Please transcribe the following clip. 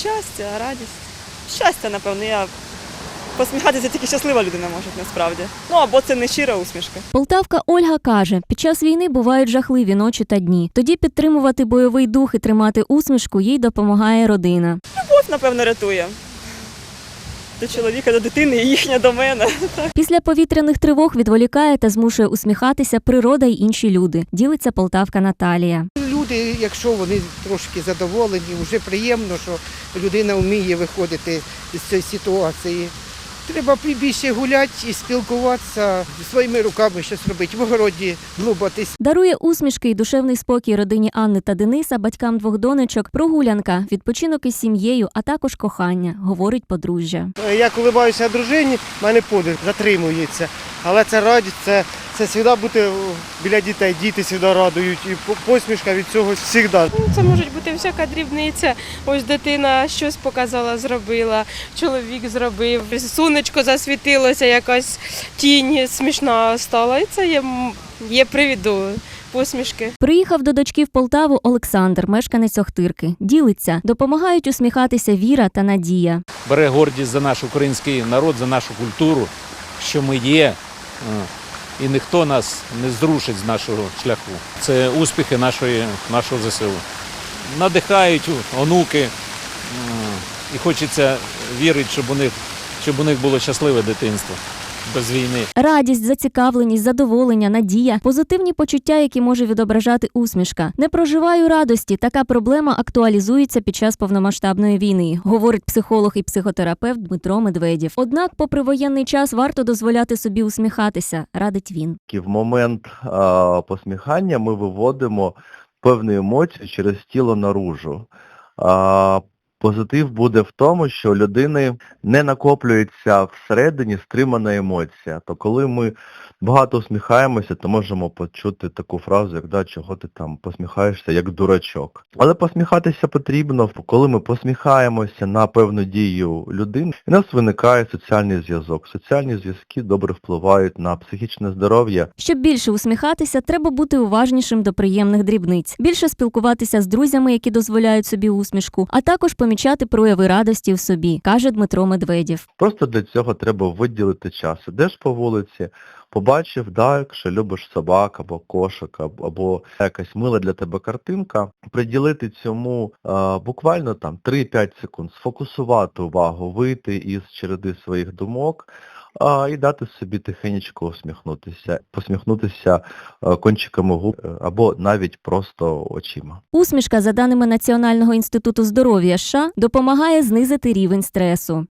щастя, радість. Щастя, напевно, я посміхатися тільки щаслива людина може насправді. Ну або це не щира усмішка. Полтавка Ольга каже, під час війни бувають жахливі ночі та дні. Тоді підтримувати бойовий дух і тримати усмішку їй допомагає родина. Любов, напевно, рятує. До чоловіка, до дитини і їхня до мене. Після повітряних тривог відволікає та змушує усміхатися природа й інші люди. Ділиться полтавка Наталія. Люди, якщо вони трошки задоволені, вже приємно, що людина вміє виходити з цієї ситуації. Треба більше гуляти і спілкуватися, своїми руками щось робити, в огороді глубатись. Дарує усмішки й душевний спокій родині Анни та Дениса, батькам двох донечок, прогулянка, відпочинок із сім'єю, а також кохання, говорить подружжя. Я коли баюся дружині, в мене подих затримується. Але це радість, це, це завжди бути біля дітей. Діти завжди радують. І посмішка від цього завжди. Ну, Це може бути всяка дрібниця. Ось дитина щось показала, зробила, чоловік зробив, сонечко засвітилося, якась тінь смішна стала. І це є, є привід до посмішки. Приїхав до дочки в Полтаву Олександр, мешканець Охтирки. Ділиться, допомагають усміхатися Віра та Надія. бере гордість за наш український народ, за нашу культуру, що ми є, е, і ніхто нас не зрушить з нашого шляху. Це успіхи нашої, нашого ЗСУ. Надихають онуки, і хочеться вірити, щоб у них, щоб у них було щасливе дитинство без війни. Радість, зацікавленість, задоволення, надія, позитивні почуття, які може відображати усмішка. Не проживаю радості. Така проблема актуалізується під час повномасштабної війни, говорить психолог і психотерапевт Дмитро Медведєв. Однак, попри воєнний час, варто дозволяти собі усміхатися, радить він. І в момент а, посміхання ми виводимо певну емоцію через тіло наружу. А, позитив буде в тому, що у людини не накоплюється всередині стримана емоція. То коли ми багато усміхаємося, то можемо почути таку фразу, як да, чого ти там посміхаєшся, як дурачок. Але посміхатися потрібно, коли ми посміхаємося на певну дію людини, у нас виникає соціальний зв'язок. Соціальні зв'язки добре впливають на психічне здоров'я Щоб більше усміхатися, треба бути уважнішим до приємних дрібниць, більше спілкуватися з друзями, які дозволяють собі усмішку, а також помічати прояви радості в собі, каже Дмитро Медведєв. Просто для цього треба виділити час. Ідеш по вулиці, побачив, да, якщо любиш собак або кошик, або, якась мила для тебе картинка, приділити цьому е, буквально там 3-5 секунд, сфокусувати увагу, вийти із череди своїх думок а, і дати собі тихенечко усміхнутися, посміхнутися е, кончиками губ е, або навіть просто очима. Усмішка, за даними Національного інституту здоров'я США, допомагає знизити рівень стресу.